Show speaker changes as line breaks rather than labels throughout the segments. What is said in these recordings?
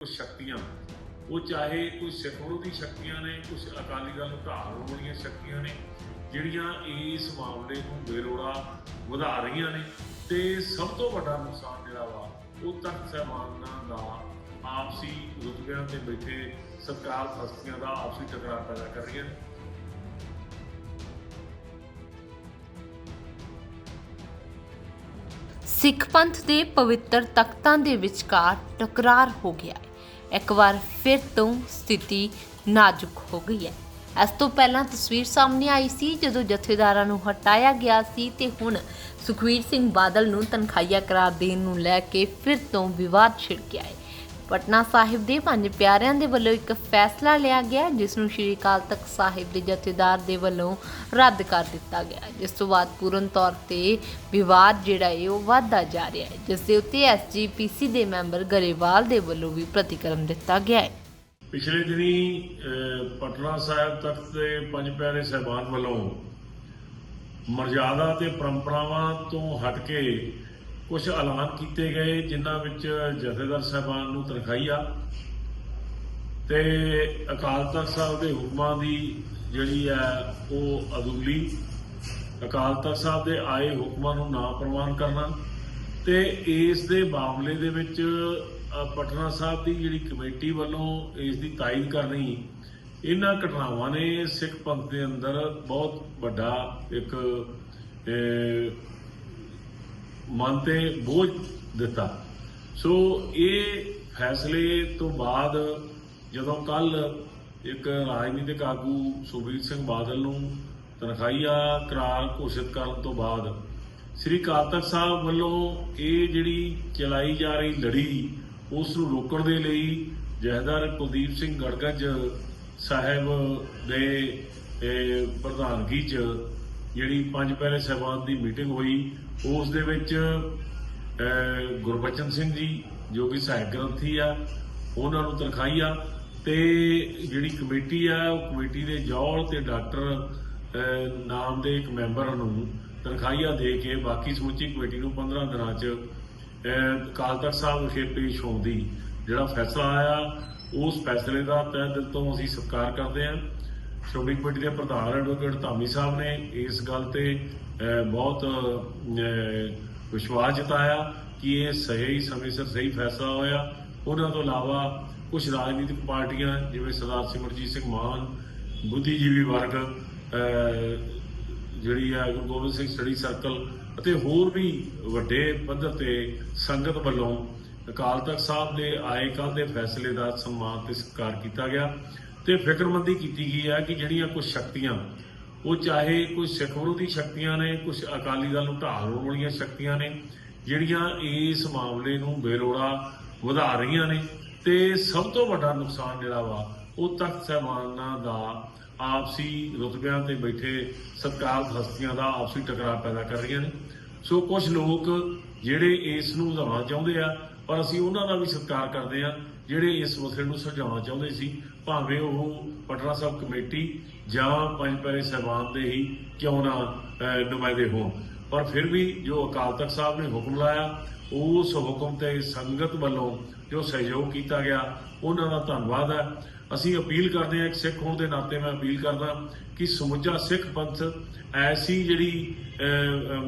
ਕੁਝ ਸ਼ਕਤੀਆਂ। ਉਹ ਚਾਹੇ ਕੋਈ ਸਿੱਖ ਵਿਰੋਧੀ ਸ਼ਕਤੀਆਂ ਨੇ, ਕੁਝ ਅਕਾਲੀ ਦਲ ਨੂੰ ਢਾਲ ਵਾਲੀਆਂ ਸ਼ਕਤੀਆਂ ਨੇ, ਜਿਹੜੀਆਂ ਇਸ ਮਾਮਲੇ ਨੂੰ ਬੇਰੋੜਾ ਵਧਾ ਰਹੀਆਂ ਨੇ। ਤੇ ਸਭ ਤੋਂ ਵੱਡਾ ਨੁਕਸਾਨ ਜਿਹੜਾ ਵਾ, ਉਹ ਤਖਤ ਸਾਹਿਬਾਨਾਂ ਦਾ ਆਪਸੀ ਰੁਤਬਿਆਂ ਤੇ ਬੈਠੇ ਸਰਕਾਰ ਹਸਤੀਆਂ ਦਾ ਆਪਸੀ ਟਕਰਾਅ ਪੈਦਾ ਕਰ ਰਹੀਆਂ ਨੇ।
ਸਿੱਖ ਪੰਥ ਦੇ ਪਵਿੱਤਰ ਤਖਤਾਂ ਦੇ ਵਿਚਕਾਰ ਟਕਰਾਰ ਹੋ ਗਿਆ ਹੈ। ਇੱਕ ਵਾਰ ਫਿਰ ਤੋਂ ਸਥਿਤੀ ਨਾਜ਼ੁਕ ਹੋ ਗਈ ਹੈ। ਇਸ ਤੋਂ ਪਹਿਲਾਂ ਤਸਵੀਰ ਸਾਹਮਣੇ ਆਈ ਸੀ, ਜਦੋਂ ਜਥੇਦਾਰਾਂ ਨੂੰ ਹਟਾਇਆ ਗਿਆ ਸੀ ਤੇ ਹੁਣ ਸੁਖਵੀਰ ਸਿੰਘ ਬਾਦਲ ਨੂੰ ਤਨਖਾਹੀਆ ਕਰਾਰ ਦੇਣ ਨੂੰ ਲੈ ਕੇ ਫਿਰ ਤੋਂ ਵਿਵਾਦ ਛਿੜ ਗਿਆ ਹੈ। ਪਟਨਾ ਸਾਹਿਬ ਦੇ ਪੰਜ ਪਿਆਰਿਆਂ ਦੇ ਵੱਲੋਂ ਇੱਕ ਫੈਸਲਾ ਲਿਆ ਗਿਆ, ਜਿਸ ਨੂੰ ਸ਼੍ਰੀ ਅਕਾਲ ਤਖਤ ਸਾਹਿਬ ਦੇ ਜਥੇਦਾਰ ਦੇ ਵੱਲੋਂ ਰੱਦ ਕਰ ਦਿੱਤਾ ਗਿਆ। ਜਿਸ ਤੋਂ ਬਾਅਦ ਪੂਰਨ ਤੌਰ ਤੇ ਵਿਵਾਦ ਜਿਹੜਾ ਹੈ ਉਹ ਵਧਦਾ ਜਾ ਰਿਹਾ ਹੈ, ਜਿਸ ਦੇ ਉੱਤੇ ਐਸਜੀਪੀਸੀ ਦੇ ਮੈਂਬਰ ਗਰੇਵਾਲ ਦੇ ਵੱਲੋਂ ਵੀ ਪ੍ਰਤੀਕਰਮ ਦਿੱਤਾ ਗਿਆ ਹੈ।
ਪਿਛਲੇ ਦਿਨੀ ਪਟਨਾ ਸਾਹਿਬ ਤਖਤ ਦੇ ਪੰਜ ਪਿਆਰੇ ਸਹਿਬਾਨ ਵੱਲੋਂ ਮਰਜ਼ਾਦਾ ਤੇ ਪਰੰਪਰਾਵਾਂ ਤੋਂ ਹਟ ਕੇ ਕੁਝ ਐਲਾਨ ਕੀਤੇ ਗਏ ਜਿਨ੍ਹਾਂ ਵਿੱਚ ਜਥੇਦਾਰ ਸਾਹਿਬਾਨ ਨੂੰ ਤਨਖਾਹੀਆ ਤੇ ਅਕਾਲ ਤਖਤ ਸਾਹਿਬ ਦੇ ਹੁਕਮਾਂ ਦੀ ਜਿਹੜੀ ਹੈ ਉਹ ਅਦੂਲੀ। ਅਕਾਲ ਤਖਤ ਸਾਹਿਬ ਦੇ ਆਏ ਹੁਕਮਾਂ ਨੂੰ ਨਾ ਪ੍ਰਵਾਨ ਕਰਨਾ ਤੇ ਇਸ ਦੇ ਮਾਮਲੇ ਦੇ ਵਿੱਚ ਪਟਨਾ ਸਾਹਿਬ ਦੀ ਜਿਹੜੀ ਕਮੇਟੀ ਵੱਲੋਂ ਇਸ ਦੀ ਤਾਇਦ ਕਰਨੀ, ਇਹਨਾਂ ਘਟਨਾਵਾਂ ਨੇ ਸਿੱਖ ਪੰਥ ਦੇ ਅੰਦਰ ਬਹੁਤ ਵੱਡਾ ਇੱਕ ਮਨ ਤੇ ਬੋਝ ਦਿੱਤਾ। ਸੋ ਇਹ ਫੈਸਲੇ ਤੋਂ ਬਾਅਦ ਜਦੋਂ ਕੱਲ ਇੱਕ ਰਾਜਨੀਤਿਕ ਆਗੂ ਸੁਖਬੀਰ ਸਿੰਘ ਬਾਦਲ ਨੂੰ ਤਨਖਾਹੀਆ ਕਰਾਰ ਘੋਸ਼ਿਤ ਕਰਨ ਤੋਂ ਬਾਅਦ ਸ੍ਰੀ ਅਕਾਲ ਸਾਹਿਬ ਵੱਲੋਂ ਇਹ ਜਿਹੜੀ ਚਲਾਈ ਜਾ ਰਹੀ ਲੜੀ, ਉਸ ਨੂੰ ਰੋਕਣ ਦੇ ਲਈ ਜਹਦਰ ਕੁਲਦੀਪ ਸਿੰਘ ਗੜਗੱਜ ਸਾਹਿਬ ਦੇ ਪ੍ਰਧਾਨਗੀ 'ਚ ਜਿਹੜੀ ਪੰਜ ਪਹਿਲੇ ਸਹਿਬਾਨ ਦੀ ਮੀਟਿੰਗ ਹੋਈ, ਉਸ ਦੇ ਵਿੱਚ ਗੁਰਬਚਨ ਸਿੰਘ ਜੀ, ਜੋ ਕਿ ਸਹਾਇਕ ਗ੍ਰੰਥੀ ਆ, ਉਹਨਾਂ ਨੂੰ ਤਨਖਾਹੀਆ ਤੇ ਜਿਹੜੀ ਕਮੇਟੀ ਆ, ਉਹ ਕਮੇਟੀ ਦੇ ਜੌਲ ਤੇ ਡਾਕਟਰ ਨਾਮ ਦੇ ਇੱਕ ਮੈਂਬਰ ਨੂੰ ਤਨਖਾਹੀਆ ਦੇ ਕੇ ਬਾਕੀ ਸਮੁੱਚੀ ਕਮੇਟੀ ਨੂੰ 15 ਦਿਨਾਂ 'ਚ ਅਕਾਲ ਤਖਤ ਸਾਹਿਬ ਵਿਖੇ ਪੇਸ਼ ਹੋਣ ਦੀ ਜਿਹੜਾ ਫੈਸਲਾ ਆਇਆ, ਉਸ ਫੈਸਲੇ ਦਾ ਤਹਿ ਦਿਲ ਤੋਂ ਅਸੀਂ ਸਤਿਕਾਰ ਕਰਦੇ ਹਾਂ। ਸ਼੍ਰੋਮਣੀ ਕਮੇਟੀ ਦੇ ਪ੍ਰਧਾਨ ਐਡਵੋਕੇਟ ਧਾਮੀ ਸਾਹਿਬ ਨੇ ਇਸ ਗੱਲ ਤੇ ਬਹੁਤ ਵਿਸ਼ਵਾਸ ਜਤਾਇਆ ਕਿ ਇਹ ਸਹੀ ਸਮੇਂ ਸਿਰ ਸਹੀ ਫੈਸਲਾ ਹੋਇਆ। ਉਹਨਾਂ ਤੋਂ ਇਲਾਵਾ ਕੁਝ ਰਾਜਨੀਤਿਕ ਪਾਰਟੀਆਂ, ਜਿਵੇਂ ਸਰਦਾਰ ਸਿਮਰਜੀਤ ਸਿੰਘ ਮਾਨ, ਬੁੱਧੀਜੀਵੀ ਵਰਗ ਜਿਹੜੀ ਆ ਗੁਰੂ ਗੋਬਿੰਦ ਸਿੰਘ ਸਟੱਡੀ ਸਰਕਲ ਅਤੇ ਹੋਰ ਵੀ ਵੱਡੇ ਪੱਧਰ ਤੇ ਸੰਗਤ ਵੱਲੋਂ ਅਕਾਲ ਤਖਤ ਸਾਹਿਬ ਦੇ ਆਏ ਕੱਲ੍ਹ ਦੇ ਫੈਸਲੇ ਦਾ ਸਨਮਾਨ ਤੇ ਸਤਿਕਾਰ ਕੀਤਾ ਗਿਆ। ਤੇ ਫਿਕਰਮੰਦੀ ਕੀਤੀ ਗਈ ਹੈ ਕਿ ਜਿਹੜੀਆਂ ਕੁਝ ਸ਼ਕਤੀਆਂ, ਉਹ ਚਾਹੇ ਕੋਈ ਸਿੱਖ ਵਿਰੋਧੀ ਸ਼ਕਤੀਆਂ ਨੇ ਕੁਝ ਅਕਾਲੀ ਦਲ ਨੂੰ ਢਾਲ ਵਾਲੀਆਂ ਸ਼ਕਤੀਆਂ ਨੇ, ਜਿਹੜੀਆਂ ਇਸ ਮਾਮਲੇ ਨੂੰ ਬੇਰੋੜਾ ਵਧਾ ਰਹੀਆਂ ਨੇ, ਤੇ ਸਭ ਤੋਂ ਵੱਡਾ ਨੁਕਸਾਨ ਜਿਹੜਾ ਵਾ, ਉਹ ਤਖਤ ਸਾਹਿਬਾਨਾਂ ਦਾ ਆਪਸੀ ਰੁਤਬਿਆਂ ਤੇ ਬੈਠੇ ਸਰਕਾਰ ਹਸਤੀਆਂ ਦਾ ਆਪਸੀ ਟਕਰਾਅ ਪੈਦਾ ਕਰ ਰਹੀਆਂ ਨੇ। ਸੋ ਕੁਝ ਲੋਕ ਜਿਹੜੇ ਇਸ ਨੂੰ ਵਧਾਉਣਾ ਚਾਹੁੰਦੇ ਆ, ਪਰ ਅਸੀਂ ਉਹਨਾਂ ਦਾ ਵੀ ਸਤਿਕਾਰ ਕਰਦੇ ਆ, ਜਿਹੜੇ ਇਸ ਮਸਲੇ ਨੂੰ ਸੁਲਝਾਉਣਾ ਚਾਹੁੰਦੇ ਸੀ ਭਾਵੇਂ ਉਹ ਪਟਨਾ ਸਾਹਿਬ ਕਮੇਟੀ ਜਾਂ ਪੰਜ ਪੈਰੇ ਸਹਿਬਾਨ ਦੇ ਹੀ ਕਿਉਂ ਨਾ ਨੁਮਾਇੰਦੇ ਹੋਣ। ਪਰ ਫਿਰ ਵੀ ਜੋ ਅਕਾਲ ਤਖਤ ਸਾਹਿਬ ਨੇ ਹੁਕਮ ਲਾਇਆ, ਉਸ ਹੁਕਮ ਤੇ ਸੰਗਤ ਵੱਲੋਂ ਜੋ ਸਹਿਯੋਗ ਕੀਤਾ ਗਿਆ, ਉਹਨਾਂ ਦਾ ਧੰਨਵਾਦ ਹੈ। ਅਸੀਂ ਅਪੀਲ ਕਰਦੇ ਹਾਂ ਇੱਕ ਸਿੱਖ ਹੋਣ ਦੇ ਨਾਤੇ ਮੈਂ ਅਪੀਲ ਕਰਦਾ ਕਿ ਸਮੁੱਚਾ ਸਿੱਖ ਪੰਥ ਐਸੀ ਜਿਹੜੀ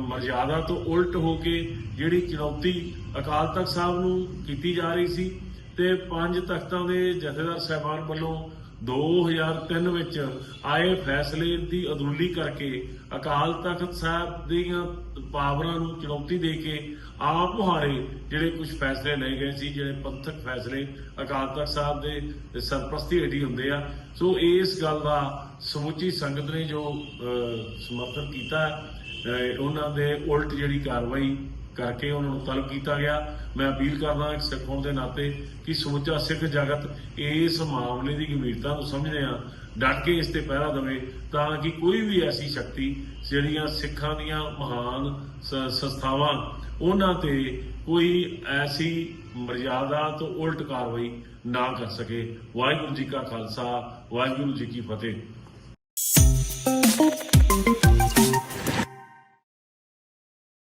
ਮਰਜ਼ਾਦਾ ਤੋਂ ਉਲਟ ਹੋ ਕੇ ਜਿਹੜੀ ਚੁਣੌਤੀ ਅਕਾਲ ਤਖਤ ਸਾਹਿਬ ਨੂੰ ਕੀਤੀ ਜਾ ਰਹੀ ਸੀ ਤੇ ਪੰਜ ਤਖਤਾਂ ਦੇ ਜਥੇਦਾਰ ਸਾਹਿਬਾਨ ਵੱਲੋਂ 2003 ਵਿੱਚ ਆਏ ਫੈਸਲੇ ਦੀ ਅਦੂਲੀ ਕਰਕੇ ਅਕਾਲ ਤਖਤ ਸਾਹਿਬ ਦੀਆਂ ਪਾਵਰਾਂ ਨੂੰ ਚੁਣੌਤੀ ਦੇ ਕੇ ਆਪ ਮੁਹਾਰੇ ਜਿਹੜੇ ਕੁਝ ਫੈਸਲੇ ਲਏ ਗਏ ਸੀ, ਜਿਹੜੇ ਪੰਥਕ ਫੈਸਲੇ ਅਕਾਲ ਤਖਤ ਸਾਹਿਬ ਦੇ ਸਰਪ੍ਰਸਤੀ ਹੇਠੀ ਹੁੰਦੇ ਆ। ਸੋ ਇਸ ਗੱਲ ਦਾ ਸਮੁੱਚੀ ਸੰਗਤ ਨੇ ਜੋ ਸਮਰਥਨ ਕੀਤਾ ਉਹਨਾਂ ਦੇ ਉਲਟ ਜਿਹੜੀ ਕਾਰਵਾਈ ਕਰਕੇ ਉਹਨਾਂ ਨੂੰ ਤਲਬ ਕੀਤਾ ਗਿਆ। ਮੈਂ ਅਪੀਲ ਕਰਦਾ ਇੱਕ ਸਿੱਖ ਹੋਣ ਦੇ ਨਾਤੇ ਕਿ ਸਮੁੱਚਾ ਸਿੱਖ ਜਗਤ ਇਸ ਮਾਮਲੇ ਦੀ ਗੰਭੀਰਤਾ ਨੂੰ ਸਮਝਦੇ ਆ ਡਟ ਕੇ ਇਸ ਤੇ ਪਹਿਰਾ ਦੇਵੇ ਤਾਂ ਕਿ ਕੋਈ ਵੀ ਐਸੀ ਸ਼ਕਤੀ ਜਿਹੜੀਆਂ ਸਿੱਖਾਂ ਦੀਆਂ ਮਹਾਨ ਸੰਸਥਾਵਾਂ, ਉਹਨਾਂ ਤੇ ਕੋਈ ਐਸੀ ਮਰਜ਼ਾਦਾ ਤੋਂ ਉਲਟ ਕਾਰਵਾਈ ਨਾ ਕਰ ਸਕੇ। ਵਾਹਿਗੁਰੂ ਜੀ ਕਾ ਖਾਲਸਾ, ਵਾਹਿਗੁਰੂ ਜੀ ਕੀ ਫਤਿਹ।